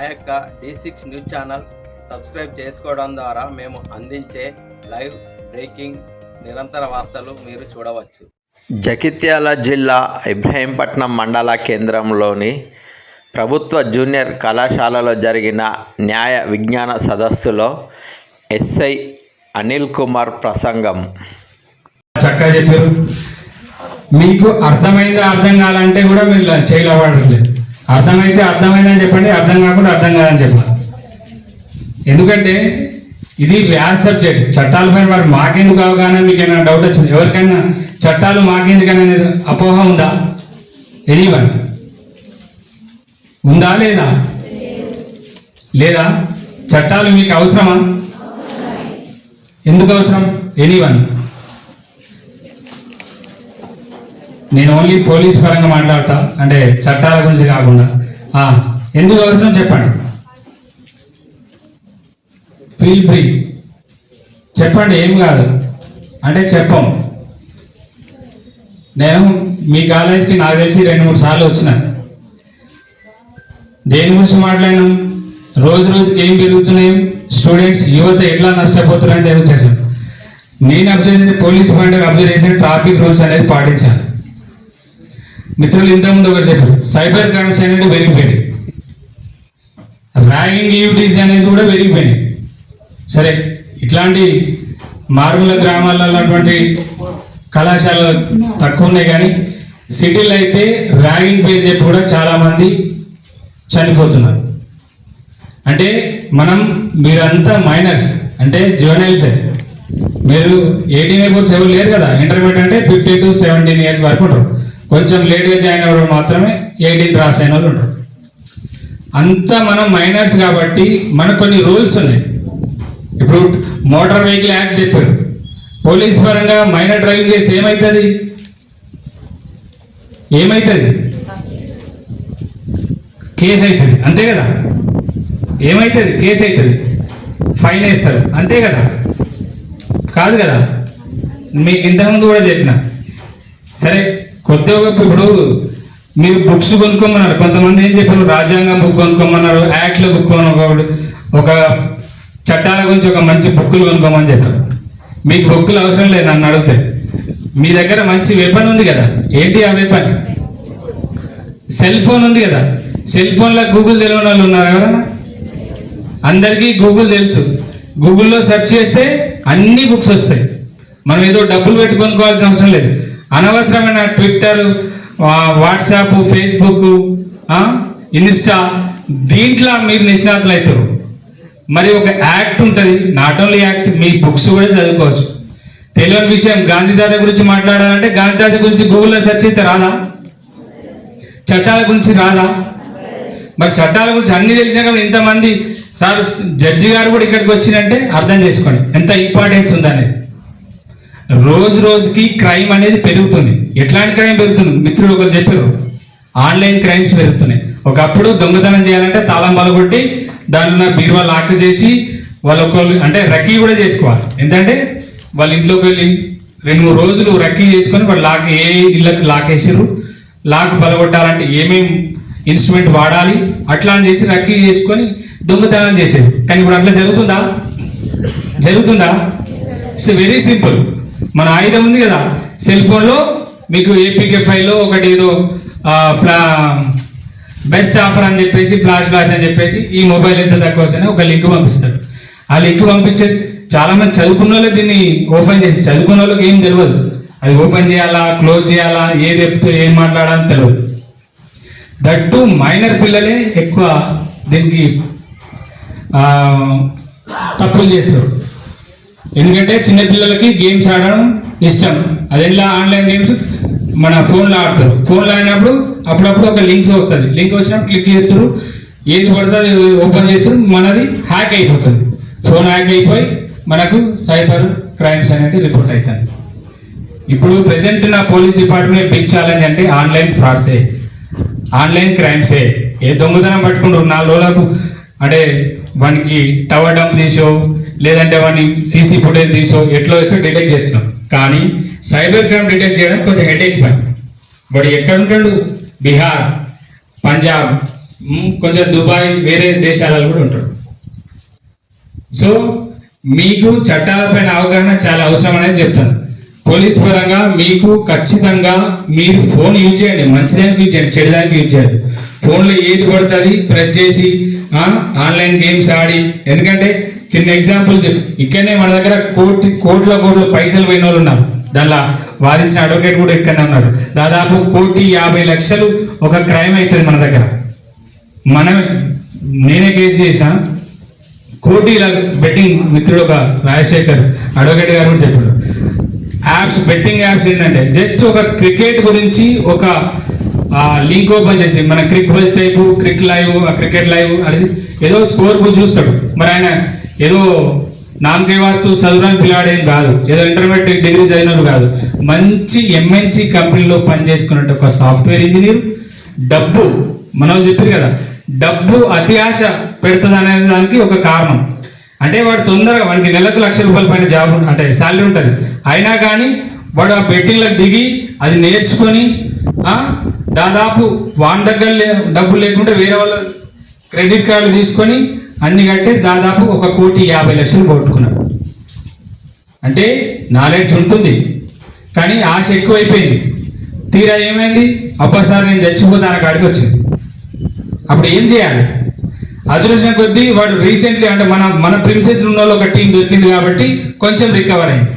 మా యొక్క D six news channel subscribe చేసుకోవడం ద్వారా మేము అందించే లైవ్ బ్రేకింగ్ నిరంతర వార్తలు మీరు చూడవచ్చు. జగిత్యాల జిల్లా ఇబ్రహీంపట్నం మండల కేంద్రంలోని ప్రభుత్వ జూనియర్ కళాశాలలో జరిగిన న్యాయ విజ్ఞాన సదస్సులో ఎస్ఐ అనిల్ కుమార్ ప్రసంగం. చక్కగా చెప్పారు. మీకు అర్థమైందా అర్థం కావాలంటే కూడా మీరు చేయలో పడట్లేదు అర్థమైతే అర్థమైందని చెప్పండి అర్థం కాకుండా అర్థం కాదని చెప్పాలి. ఎందుకంటే ఇది వ్యాస్ సబ్జెక్ట్. చట్టాలపైన వారు మాకెందుకు అవగాహన మీకు ఏమైనా డౌట్ వచ్చింది? ఎవరికైనా చట్టాలు మాకెందుకనే అపోహ ఉందా? ఎనీవన్ ఉందా లేదా? లేదా? చట్టాలు మీకు అవసరమా? ఎందుకు అవసరం? ఎనీవన్ నేను ఓన్లీ పోలీస్ పరంగా మాట్లాడతా అంటే చట్టాల గురించి కాకుండా. ఎందుకు అవసరం చెప్పండి. ఫీల్ ఫ్రీ చెప్పండి ఏం కాదు. అంటే చెప్పం. నేను మీ కాలేజీకి నాకు తెలిసి రెండు మూడు సార్లు వచ్చిన. దేని గురించి మాట్లాడినాం? రోజు రోజుకి ఏం పెరుగుతున్నాయి? స్టూడెంట్స్ యువత ఎట్లా నష్టపోతున్నారని తెలియజేశాను నేను అబ్జర్వ్ చేసిన పోలీస్ పాయింట్ అబ్జర్వ్ చేసిన ట్రాఫిక్ రూల్స్ అనేది పాటించాను మిత్రులు ఇంతకుముందు ఒకటి చెప్పారు సైబర్ క్రైమ్స్ అనేది పెరిగిపోయినాయి. ర్యాగింగ్ ఈవిటీస్ అనేది కూడా పెరిగిపోయినాయి. సరే ఇట్లాంటి మారుమూల గ్రామాల్లో ఉన్నటువంటి కళాశాలలు తక్కువ ఉన్నాయి కానీ సిటీలో అయితే ర్యాగింగ్ పే చెప్పి కూడా చాలామంది చనిపోతున్నారు. అంటే మనం మీరంతా మైనర్స్ అంటే జర్నల్సే మీరు ఎయిటీన్ ఎయిర్స్ ఎవరు లేరు కదా ఇంటర్మీడియట్ అంటే ఫిఫ్టీ టు సెవెంటీన్ ఇయర్స్ వరకు ఉంటారు. కొంచెం లేట్గా జాయిన్ అవ్వడం మాత్రమే ఎయిటీన్ క్రాస్ అయిన వాళ్ళు ఉంటారు అంతా మనం మైనర్స్ కాబట్టి మనకు కొన్ని రూల్స్ ఉన్నాయి. ఇప్పుడు మోటార్ వెహికల్ యాక్ట్ చెప్పారు. పోలీస్ పరంగా మైనర్ డ్రైవింగ్ చేస్తే ఏమవుతుంది ఏమవుతుంది కేసు అవుతుంది అంతే కదా? ఏమవుతుంది కేసు అవుతుంది ఫైన్ వేస్తారు అంతే కదా? కాదు కదా? మీకు ఇంతకుముందు కూడా చెప్పిన. సరే కొద్దిగా గొప్ప ఇప్పుడు మీరు బుక్స్ కొనుక్కోమన్నారు. కొంతమంది ఏం చెప్పారు? రాజ్యాంగం బుక్ కొనుక్కోమన్నారు. యాక్ట్ల బుక్ కొనుక్కోడు ఒక చట్టాల గురించి ఒక మంచి బుక్కులు కొనుక్కోమని చెప్పారు. మీకు బుక్కులు అవసరం లేదు నన్ను అడిగితే. మీ దగ్గర మంచి వెపన్ ఉంది కదా? ఏంటి ఆ వెపన్ సెల్ ఫోన్ ఉంది కదా? సెల్ ఫోన్లో గూగుల్ తెలియని వాళ్ళు ఉన్నారు ఎవరన్నా? అందరికీ గూగుల్ తెలుసు. గూగుల్లో సెర్చ్ చేస్తే అన్ని బుక్స్ వస్తాయి. మనం ఏదో డబ్బులు పెట్టుకొనుకోవాల్సిన అవసరం లేదు. అనవసరమైన ట్విట్టర్ వాట్సాప్ ఫేస్బుక్ ఇన్స్టా దీంట్లో మీరు నిష్ణాతులు అవుతారు మరి ఒక యాక్ట్ ఉంటుంది నాట్ ఓన్లీ యాక్ట్ మీ బుక్స్ కూడా చదువుకోవచ్చు. తెలియని విషయం గాంధీ తాత గురించి మాట్లాడాలంటే గాంధీ తాత గురించి గూగుల్లో సెర్చ్ అయితే రాదా? చట్టాల గురించి రాదా? మరి చట్టాల గురించి అన్ని తెలిసినా కానీ ఇంతమంది సార్ జడ్జి గారు కూడా ఇక్కడికి వచ్చిందంటే అర్థం చేసుకోండి ఎంత ఇంపార్టెన్స్ ఉందనేది. రోజు రోజుకి క్రైమ్ అనేది పెరుగుతుంది. ఎట్లాంటి క్రైమ్ పెరుగుతుంది? మిత్రులు ఒకరు చెప్పారు. ఆన్లైన్ క్రైమ్స్ పెరుగుతున్నాయి. ఒకప్పుడు దొంగతనం చేయాలంటే తాళం బలగొట్టి దానిలో బీరువా లాక్ చేసి వాళ్ళు ఒకళ్ళు అంటే రక్కీ కూడా చేసుకోవాలి. ఎందుకంటే వాళ్ళ ఇంట్లోకి వెళ్ళి రెండు మూడు రోజులు రక్కీ చేసుకొని వాళ్ళు లాక్ ఏ ఇళ్ళకి లాక్ వేసారు లాక్ బలగొట్టాలంటే ఏమేమి ఇన్స్ట్రుమెంట్ వాడాలి? అట్లా అని చేసి రక్కీ చేసుకొని దొంగతనాలు చేసేది. కానీ ఇప్పుడు అట్లా జరుగుతుందా? జరుగుతుందా? It's very simple. మన ఆయుధం ఉంది కదా. సెల్ ఫోన్లో మీకు ఏపీకే ఫైవ్లో ఒకటి ఏదో ఫ్లా బెస్ట్ ఆఫర్ అని చెప్పేసి ఫ్లాష్ ఫ్లాష్ అని చెప్పేసి ఈ మొబైల్ ఎంత తక్కువ వస్తేనే ఒక లింక్ పంపిస్తాడు ఆ లింక్ పంపించే చాలా మంది చదువుకున్న వాళ్ళు దీన్ని ఓపెన్ చేసి చదువుకున్న వాళ్ళకి ఏం తెలియదు. అది ఓపెన్ చేయాలా క్లోజ్ చేయాలా ఏది చెప్తే ఏం మాట్లాడాలని తెలియదు. దట్టు మైనర్ పిల్లలే ఎక్కువ దీనికి తప్పులు చేస్తారు. ఎందుకంటే చిన్న పిల్లలకి గేమ్స్ ఆడడం ఇష్టం. అదెలా ఆన్లైన్ గేమ్స్ మన ఫోన్లో ఆడతారు. ఫోన్లో ఆడినప్పుడు అప్పుడప్పుడు ఒక లింక్స్ వస్తుంది. లింక్ వచ్చినప్పుడు క్లిక్ చేస్తారు. ఏది పడుతుంది ఓపెన్ చేస్తారు. మనది హ్యాక్ అయిపోతుంది. ఫోన్ హ్యాక్ అయిపోయి మనకు సైబర్ క్రైమ్స్ అనేది రిపోర్ట్ అవుతుంది ఇప్పుడు ప్రెసెంట్ నా పోలీస్ డిపార్ట్మెంట్ బిగ్ ఛాలెంజ్ అంటే ఆన్లైన్ ఫ్రాడ్సే. ఆన్లైన్ క్రైమ్సే. ఏ దొంగతనం పట్టుకుంటారు నాలుగు రోజులకు అంటే వానికి టవర్ డంప్ తీసో లేదంటే వాడిని సీసీ ఫుటేజ్ తీసో ఎట్లా వేసో డిటెక్ట్ చేస్తున్నాం. కానీ సైబర్ క్రైమ్ డిటెక్ట్ చేయడం కొంచెం హెడేక్ పని. వాడు ఎక్కడ ఉంటాడు? బీహార్ పంజాబ్ కొంచెం దుబాయ్ వేరే దేశాలలో కూడా ఉంటాడు. సో మీకు చట్టాలపైన అవగాహన చాలా అవసరం అనేది చెప్తాను. పోలీస్ పరంగా మీకు ఖచ్చితంగా మీరు ఫోన్ యూజ్ చేయండి. మంచిదానికి యూజ్ చేయండి చెడుదానికి యూజ్ చేయద్దు. ఫోన్లో ఏది పడుతుంది? ప్రెస్ చేసి ఆన్లైన్ గేమ్స్ ఆడి ఎందుకంటే చిన్న ఎగ్జాంపుల్ చెప్పి. ఇక్కడనే మన దగ్గర కోటి కోట్ల కోట్ల పైసలు పోయిన వాళ్ళు ఉన్నారు. దానిలో వాదించిన అడ్వకేట్ కూడా ఇక్కడనే ఉన్నారు. దాదాపు కోటి యాభై లక్షలు ఒక క్రైమ్ అవుతుంది మన దగ్గర. మనం నేనే కేసు చేసిన కోటి బెట్టింగ్ మిత్రుడు ఒక రాజశేఖర్ అడ్వకేట్ గారు కూడా చెప్పాడు. యాప్స్ బెట్టింగ్ యాప్స్ ఏంటంటే జస్ట్ ఒక క్రికెట్ గురించి ఒక లింక్ ఓపెన్ చేసి మన Cricbuzz type cric live cricket live అది ఏదో స్కోర్ బుక్ చూస్తాడు. మరి ఆయన ఏదో నామకే వాస్తు చదువురాని పిల్లాడేం కాదు. ఏదో ఇంటర్మీడియట్ డిగ్రీ చదివినారు కాదు. మంచి ఎంఎన్సి కంపెనీలో పనిచేసుకున్నట్టు ఒక సాఫ్ట్వేర్ ఇంజనీర్ డబ్బు మనం చెప్పారు కదా డబ్బు అతి ఆశ పెడుతుంది అనే దానికి ఒక కారణం. అంటే వాడు తొందరగా వాడికి నెలకు లక్ష రూపాయల పైన జాబ్ అంటే శాలరీ ఉంటుంది. అయినా కానీ వాడు ఆ బెట్టింగ్లకు దిగి అది నేర్చుకొని దాదాపు వాని దగ్గర డబ్బు లేకుంటే వేరే వాళ్ళ క్రెడిట్ కార్డు తీసుకొని అన్ని కట్టేసి దాదాపు ఒక కోటి యాభై లక్షలు పోగొట్టుకున్నాడు అంటే నాలెడ్జ్ ఉంటుంది కానీ ఆశ ఎక్కువైపోయింది. తీరా ఏమైంది? అబ్బా సార్ నేను చచ్చిపోతాను కాడికి వచ్చింది. అప్పుడు ఏం చేయాలి? అదృష్టం కొద్దీ వాడు రీసెంట్లీ అంటే మన మన ప్రిన్సెస్ ఉన్న వాళ్ళు ఒక టీం దొరికింది కాబట్టి కొంచెం రికవర్ అయింది.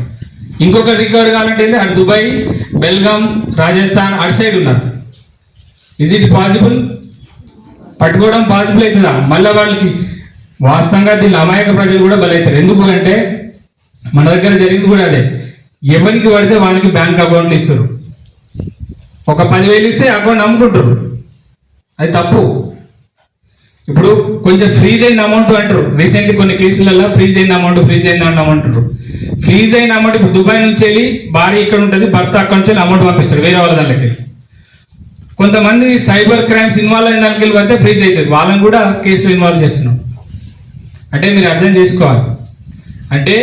ఇంకొక రికవర్ కావాలంటే అటు దుబాయ్ బెల్గాం రాజస్థాన్ అటు సైడ్ ఉన్నారు. ఇజ్ ఇట్ పాసిబుల్ పట్టుకోవడం పాసిబుల్ అవుతుందా? మళ్ళీ వాళ్ళకి వాస్తవంగా దీని అమాయక ప్రజలు కూడా బలవుతారు ఎందుకు అంటే మన దగ్గర జరిగింది కూడా అదే. ఎవరికి పడితే వానికి బ్యాంక్ అకౌంట్లు ఇస్తారు. ఒక పదివేలు ఇస్తే అకౌంట్ అమ్ముకుంటారు అది తప్పు. ఇప్పుడు కొంచెం ఫ్రీజ్ అయిన అమౌంట్ అంటారు. రీసెంట్లీ కొన్ని కేసులలో ఫ్రీజ్ అయిన అమౌంట్ ఫ్రీజ్ అయిన అమౌంట్ అంటారు. ఫ్రీజ్ అయిన అమౌంట్ ఇప్పుడు దుబాయ్ నుంచి వెళ్ళి భార్య ఇక్కడ ఉంటుంది భర్త అక్కడ నుంచి వెళ్ళి అమౌంట్ పంపిస్తారు వేరే వాళ్ళ దానికి వెళ్ళి. కొంతమంది సైబర్ క్రైమ్స్ ఇన్వాల్వ్ అయిన దానికి వెళ్ళి పడితే ఫ్రీజ్ అవుతుంది వాళ్ళని కూడా కేసులు ఇన్వాల్వ్ చేస్తున్నాం. అంటే మీరు అర్థం చేసుకోవాలి. అంటే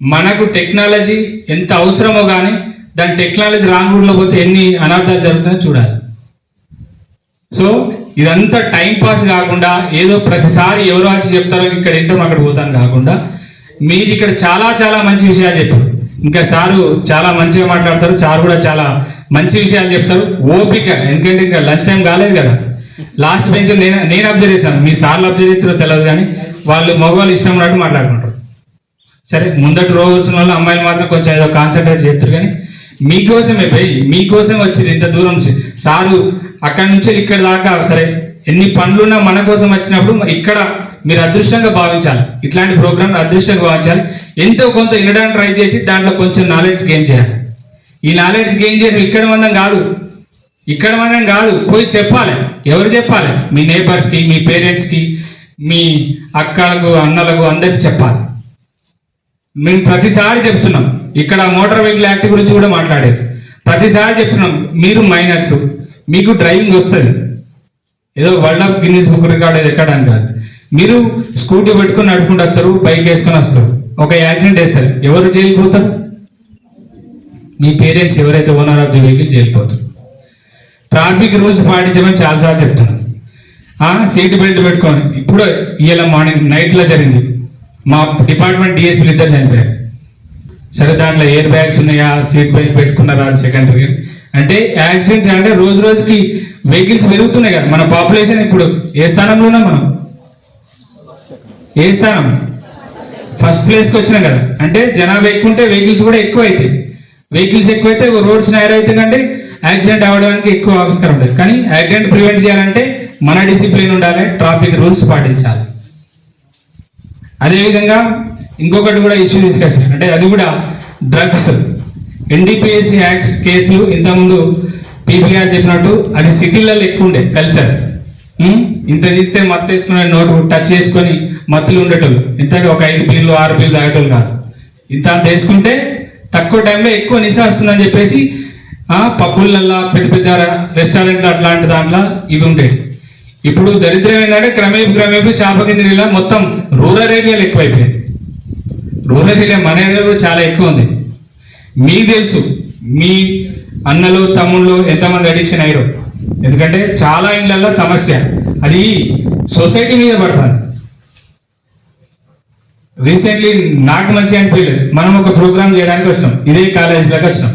మనకు టెక్నాలజీ ఎంత అవసరమో కానీ దాని టెక్నాలజీ రాంగ్ రూట్లో పోతే ఎన్ని అనర్థాలు జరుగుతుందో చూడాలి. సో ఇదంతా టైం పాస్ కాకుండా ఏదో ప్రతిసారి ఎవరు వచ్చి చెప్తారో ఇక్కడ ఏంటో అక్కడ పోతాను కాకుండా మీరు ఇక్కడ చాలా చాలా మంచి విషయాలు చెప్పారు. ఇంకా సారు చాలా మంచిగా మాట్లాడతారు సార్ కూడా చాలా మంచి విషయాలు చెప్తారు. ఓపిక ఎందుకంటే ఇంకా లంచ్ టైం కాలేదు కదా. లాస్ట్ బెంచ్ నేను నేను అబ్జర్వ్ చేశాను. మీ సార్లు అబ్జర్వ్ చేస్తారో తెలియదు కానీ వాళ్ళు మగవాళ్ళు ఇష్టం ఉన్నట్టు మాట్లాడుకుంటారు. సరే ముందటి రోజు వచ్చిన వాళ్ళు అమ్మాయిలు మాత్రం కొంచెం ఏదో కాన్సన్ట్రేట్ చేస్తారు కానీ మీకోసమే పోయి మీకోసం వచ్చింది ఇంత దూరం నుంచి. సారు అక్కడి నుంచి ఇక్కడ దాకా సరే ఎన్ని పనులున్నా మన కోసం వచ్చినప్పుడు ఇక్కడ మీరు అదృష్టంగా భావించాలి. ఇట్లాంటి ప్రోగ్రామ్ అదృష్టంగా భావించాలి. ఎంతో కొంత వినడానికి ట్రై చేసి దాంట్లో కొంచెం నాలెడ్జ్ గెయిన్ చేయాలి. ఈ నాలెడ్జ్ గెయిన్ చేయడం ఇక్కడ మందం కాదు. ఇక్కడ మనం కాదు. పోయి చెప్పాలి. ఎవరు చెప్పాలి? మీ నేబర్స్కి మీ పేరెంట్స్కి మీ అక్కలకు అన్నలకు అందరికి చెప్పాలి. మేము ప్రతిసారి చెప్తున్నాం. ఇక్కడ మోటార్ వెహికల్ యాక్ట్ గురించి కూడా మాట్లాడేది ప్రతిసారి చెప్తున్నాం మీరు మైనర్స్ మీకు డ్రైవింగ్ వస్తుంది. ఏదో world of Guinness book record ఏది ఎక్కడానికి కాదు. మీరు స్కూటీ పెట్టుకొని నడుపుకుంటూ వస్తారు బైక్ వేసుకొని వస్తారు. ఒక యాక్సిడెంట్ వేస్తారు ఎవరు జైలు పోతారు? మీ పేరెంట్స్ ఎవరైతే owner of the vehicle jail పోతారు. ట్రాఫిక్ రూల్స్ పాటించమని చాలాసార్లు చెప్తున్నాం. సీట్ బెల్ట్ పెట్టుకొని. ఇప్పుడు ఇవాళ మార్నింగ్ నైట్లో జరిగింది. మా డిపార్ట్మెంట్ డిఎస్పీలు ఇద్దరు చనిపోయారు. సరే దాంట్లో ఎయిర్ బ్యాగ్స్ ఉన్నాయా? సీట్ బెల్ట్ పెట్టుకున్నారా? సెకండరీ అంటే యాక్సిడెంట్ అంటే రోజు రోజుకి వెహికల్స్ పెరుగుతున్నాయి కదా. మన పాపులేషన్ ఇప్పుడు ఏ స్థానంలో ఉన్నాం మనం? ఏ స్థానం? ఫస్ట్ ప్లేస్కి వచ్చినాం కదా. అంటే జనాభా ఎక్కువ ఉంటే వెహికల్స్ కూడా ఎక్కువ అవుతాయి వెహికల్స్ ఎక్కువైతే రోడ్స్ నేర్ అవుతాయి కంటే యాక్సిడెంట్ అవ్వడానికి ఎక్కువ ఆవిష్కారం ఉంటుంది. కానీ యాక్సిడెంట్ ప్రివెంట్ చేయాలంటే మన డిసిప్లిన్ ఉండాలి ట్రాఫిక్ రూల్స్ పాటించాలి. అదేవిధంగా ఇంకొకటి కూడా ఇష్యూ డిస్కస్ అంటే అది కూడా డ్రగ్స్. ఎన్డీపీఎస్సీ యాక్ట్ కేసులు ఇంతకుముందు పీపీఆర్ చెప్పినట్టు అది సిటీలలో ఎక్కువ ఉండే కల్చర్ ఇంత తీస్తే మత్తు వేసుకునే నోటు టచ్ చేసుకొని మత్తులు ఉండేటోళ్ళు. ఇంత ఒక ఐదు పీర్లు ఆరు పీర్లు తాగేటోళ్ళు కాదు. ఇంత అంత వేసుకుంటే తక్కువ టైంలో ఎక్కువ నిశా వస్తుందని చెప్పేసి పప్పులల్లో పబ్బులల్లో పెద్ద పెద్ద రెస్టారెంట్లు అట్లాంటి దాంట్లో ఇవి ఉండేవి. ఇప్పుడు దరిద్రం ఏంటంటే క్రమేపీ క్రమేపీ చేప కింద నీళ్ళ మొత్తం రూరల్ ఏరియాలు ఎక్కువైపోయింది. రూరల్ ఏరియా మన ఏరియాలో చాలా ఎక్కువ ఉంది. మీకు తెలుసు మీ అన్నలు తమ్ముళ్ళు ఎంతమంది అడిక్షన్ అయ్యారు. ఎందుకంటే చాలా ఇళ్ళలో సమస్య. అది సొసైటీ మీద పడుతుంది. రీసెంట్లీ నాకు మంచి అనిపించలేదు. మనం ఒక ప్రోగ్రామ్ చేయడానికి వచ్చినాం. ఇదే కాలేజీలోకి వచ్చినాం.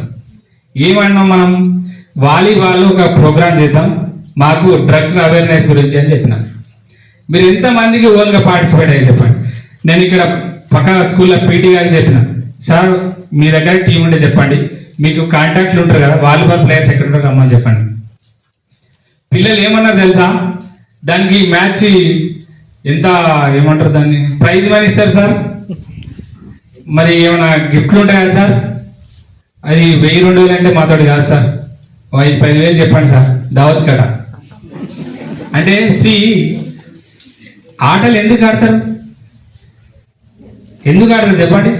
ఏమన్నాం మనం? వాలీబాల్ ఒక ప్రోగ్రామ్ చేద్దాం. మాకు డ్రగ్ అవేర్నెస్ గురించి అని చెప్పిన. మీరు ఎంతమందికి ఓన్గా పార్టిసిపేట్ అయ్యి చెప్పండి. నేను ఇక్కడ పక్క స్కూల్లో పీటీ గారికి చెప్పిన. సార్ మీ దగ్గర టీం ఉంటే చెప్పండి. మీకు కాంటాక్ట్లు ఉంటారు కదా వాలీబాల్ ప్లేయర్స్ ఎక్కడ ఉంటారు రమ్మని చెప్పండి. పిల్లలు ఏమన్నారు తెలుసా? దానికి మ్యాచ్ ఎంత ఏమంటారు దాన్ని? ప్రైజ్ మనీ ఇస్తారు సార్. మరి ఏమైనా గిఫ్ట్లు ఉంటాయా సార్? అది వెయ్యి రెండు వేలు అంటే మాతోటి కాదు సార్. ఐదు పది వేలు చెప్పండి సార్. దావత్ కడ. అంటే సి ఆటలు ఎందుకు ఆడతారు? ఎందుకు ఆడతారు చెప్పండి.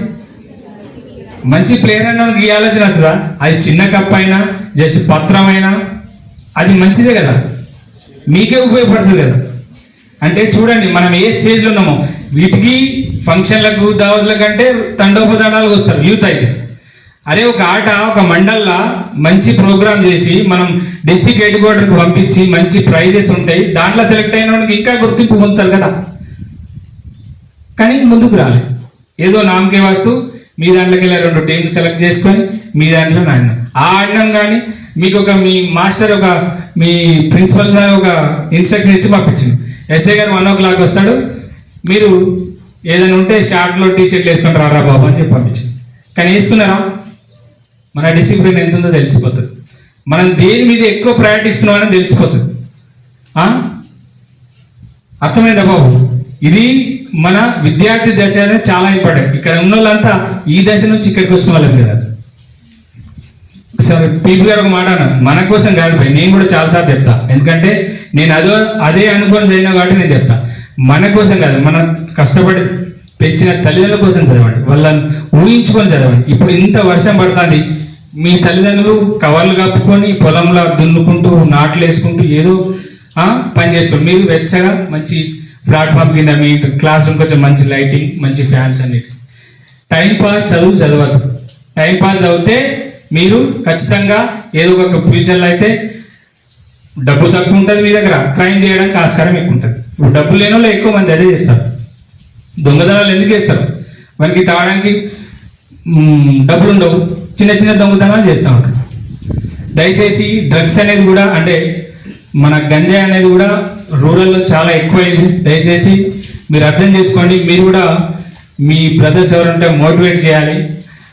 మంచి ప్లేయర్ అన్న ఈ ఆలోచన వస్తుందా? అది చిన్న కప్ అయినా జస్ట్ పత్రమైనా అది మంచిదే కదా. మీకే ఉపయోగపడుతుంది కదా. అంటే చూడండి మనం ఏ స్టేజ్లో ఉన్నామో. వీటికి ఫంక్షన్లకు దావతుల కంటే తండోపదండాలకు వస్తారు యూత్ అయితే. అదే ఒక ఆట ఒక మండల్లా మంచి ప్రోగ్రామ్ చేసి మనం డిస్టిక్ హెడ్ క్వార్టర్కి పంపించి మంచి ప్రైజెస్ ఉంటాయి. దాంట్లో సెలెక్ట్ అయిన వాళ్ళకి ఇంకా గుర్తింపు పొందుతారు కదా. కానీ ముందుకు రాలి. ఏదో నామకే వాస్తు మీ దాంట్లోకి వెళ్ళి రెండు టీంలు సెలెక్ట్ చేసుకొని మీ దాంట్లో ఆడినాం ఆ ఆడినాం కానీ మీకు ఒక మీ మాస్టర్ ఒక మీ ప్రిన్సిపల్ సార్ ఒక ఇన్స్ట్రక్షన్ ఇచ్చి పంపించింది. ఎస్ఐ గారు వన్ ఓ క్లాక్ వస్తాడు. మీరు ఏదైనా ఉంటే షార్ట్లో టీ షర్ట్లు వేసుకొని రారా బాబు అని చెప్పి పంపించింది. కానీ వేసుకున్నారా? మన డిసిప్లిన్ ఎంత ఉందో తెలిసిపోతుంది. మనం దేని మీద ఎక్కువ ప్రయారిటీ ఇస్తున్నామని తెలిసిపోతుంది. ఆ? అర్థమైందా బాబు? ఇది మన విద్యార్థి దశ అనేది చాలా ఇంపార్టెంట్ ఇక్కడ ఉన్న వాళ్ళంతా ఈ దశ నుంచి ఇక్కడికి వచ్చిన వాళ్ళకి కదా. సరే పీపీ గారు ఒక మాట అన్నారు. మన కోసం కాదు భయ్ నేను కూడా చాలాసార్లు చెప్తా. ఎందుకంటే నేను అదో అదే అనుకొని చదివినా కాబట్టి నేను చెప్తా. మన కోసం కాదు మనం కష్టపడి పెంచిన తల్లిదండ్రుల కోసం చదవండి. వాళ్ళని ఊహించుకొని చదవండి. ఇప్పుడు ఇంత వర్షం పడుతుంది మీ తల్లిదండ్రులు కవర్లు కప్పుకొని పొలంలో దున్నుకుంటూ నాట్లు వేసుకుంటూ ఏదో పని చేసుకోండి మీరు వెచ్చగా మంచి ప్లాట్ఫామ్ కింద మీ క్లాస్ రూమ్ కొంచెం మంచి లైటింగ్ మంచి ఫ్యాన్స్ అన్నిటి. టైం పాస్ చదువు చదవద్దు. టైం పాస్ చదివితే మీరు ఖచ్చితంగా ఏదో ఒక ఫ్యూచర్లో అయితే డబ్బు తక్కువ ఉంటుంది మీ దగ్గర. క్రైమ్ చేయడానికి ఆస్కారం ఎక్కువ ఉంటుంది. ఇప్పుడు డబ్బు లేని వాళ్ళు ఎక్కువ మంది అదే చేస్తారు. దొంగదనాలు ఎందుకు వేస్తారు మనకి తాగడానికి డబ్బులు ఉండవు. చిన్న చిన్న దొంగతనాలు చేస్తూ ఉంటారు. దయచేసి డ్రగ్స్ అనేది కూడా అంటే మన గంజాయి అనేది కూడా రూరల్లో చాలా ఎక్కువైంది. దయచేసి మీరు అర్థం చేసుకోండి మీరు కూడా మీ బ్రదర్స్ ఎవరంటే మోటివేట్ చేయాలి.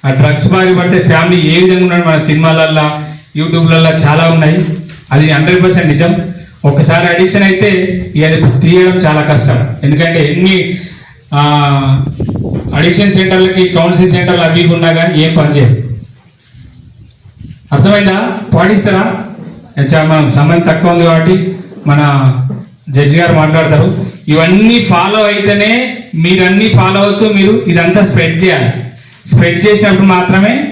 ఆ డ్రగ్స్ బారి పడితే ఫ్యామిలీ ఏ విధంగా ఉన్నాడు మన సినిమాలల్లో యూట్యూబ్లల్లో చాలా ఉన్నాయి. అది హండ్రెడ్ పర్సెంట్ నిజం. ఒకసారి అడిక్షన్ అయితే అది తీయడం చాలా కష్టం. ఎందుకంటే ఎన్ని అడిక్షన్ సెంటర్లకి కౌన్సిలింగ్ సెంటర్లు అవి ఉన్నా కానీ ఏం పనిచేయదు అర్థమైందా? పాటిస్తారా? మనం సమయం తక్కువ ఉంది కాబట్టి మన జడ్జి గారు మాట్లాడతారు. ఇవన్నీ ఫాలో అయితేనే మీరు అన్ని ఫాలో అవుతూ మీరు ఇదంతా స్ప్రెడ్ చేయాలి. స్ప్రెడ్ చేసినప్పుడు మాత్రమే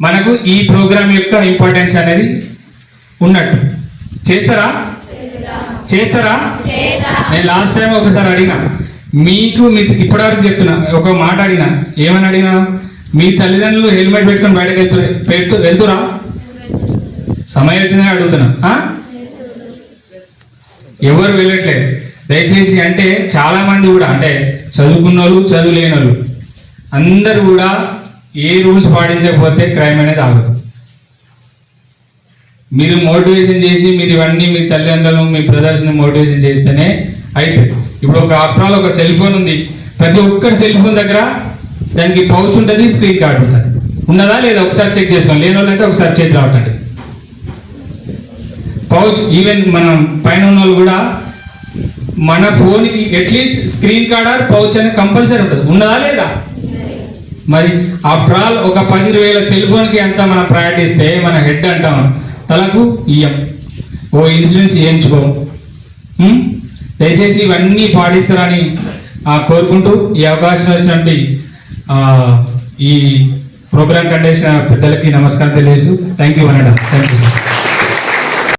మనకు ఈ ప్రోగ్రామ్ యొక్క ఇంపార్టెన్స్ అనేది ఉన్నట్టు. చేస్తారా? చేస్తారా? నేను లాస్ట్ టైం ఒకసారి అడిగిన. మీకు మీ ఇప్పటివరకు చెప్తున్నా ఒక మాట అడిగిన. ఏమని అడిగినా? మీ తల్లిదండ్రులు హెల్మెట్ పెట్టుకొని బయటకు వెళ్తు పెడుతూ వెళ్తురా? సమయం వచ్చిందని అడుగుతున్నా. ఎవరు వెళ్ళట్లేదు దయచేసి అంటే చాలా మంది కూడా అంటే చదువుకున్న వాళ్ళు చదువులేని వాళ్ళు అందరు కూడా ఏ రూల్స్ పాటించకపోతే క్రైమ్ అనేది ఆగదు. మీరు మోటివేషన్ చేసి మీరు ఇవన్నీ మీ తల్లిదండ్రులు మీ బ్రదర్స్ని మోటివేషన్ చేస్తేనే అయితే ఇప్పుడు ఒక ఆఫ్టర్ ఆల్ ఒక సెల్ ఫోన్ ఉంది. ప్రతి ఒక్కరి సెల్ ఫోన్ దగ్గర దానికి పౌచ్ ఉంటుంది స్క్రీన్ కార్డ్ ఉంటుంది. ఉన్నదా లేదా ఒకసారి చెక్ చేసుకోండి లేని వాళ్ళంటే ఒకసారి చేతి రావటండి పౌచ్ ఈవెన్ మనం పైన ఉన్న వాళ్ళు కూడా మన ఫోన్కి at least screen card or pouch అనేది కంపల్సరీ ఉంటుంది. ఉన్నదా లేదా? మరి ఆఫ్టర్ ఆల్ ఒక పది వేల సెల్ ఫోన్కి అంతా మనం ప్రయాణిస్తే మన హెడ్ అంటాం. తలకు ఇయ్యం ఓ ఇన్సూరెన్స్ చేయించుకోం. దయచేసి ఇవన్నీ పాటిస్తారని కోరుకుంటూ ఈ అవకాశం వచ్చినటువంటి ఈ ప్రోగ్రామ్ కండక్షన్ పెద్దలకి నమస్కారం తెలియజేసు థ్యాంక్ యూ అనడం థ్యాంక్ యూ సార్